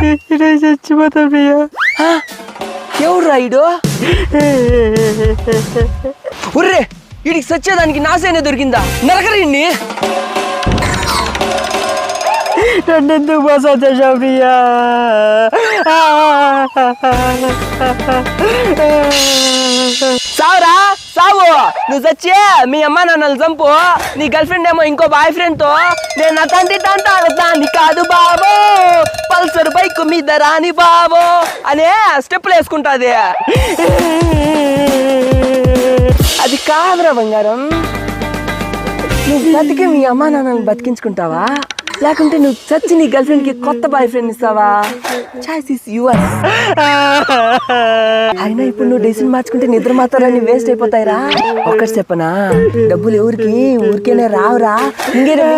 నేను చచ్చిపోతా ప్రియా? ఎవరు రైడు ఉర్రే వీడికి సచ్చేదానికి నాసేనే దొరికిందా? నరకరిండి నన్ను ఎందుకు మోసం చేశావు ప్రియా? సావురా సావు. నువ్వు చచ్చే మీ అమ్మ నాన్నలు చంపు. నీ గర్ల్ ఫ్రెండ్ ఏమో ఇంకో బాయ్ ఫ్రెండ్తో. నేను నా తండ్రి తంట దాన్ని కాదు బాబో. పల్సర్ బైక్ మీద రాని బాబో అనే స్టెప్పులు వేసుకుంటుంది. అది కాదురా బంగారం. నువ్వు బతికి మీ అమ్మా నాన్నని బతికించుకుంటావా? లేకుంటే నువ్వు చచ్చి నీ గర్ల్ ఫ్రెండ్కి కొత్త బాయ్ ఫ్రెండ్ ఇస్తావా? చాయిస్ ఇస్ యువర్ అయినా ఇప్పుడు నువ్వు డెసిషన్ మార్చుకుంటే నిద్ర మాత్రాన్ని వేస్ట్ అయిపోతాయిరా. ఒక్కటి చెప్పనా? డబ్బులు ఎవరికి? ఊరికేనే రావురా. ఇంకేనా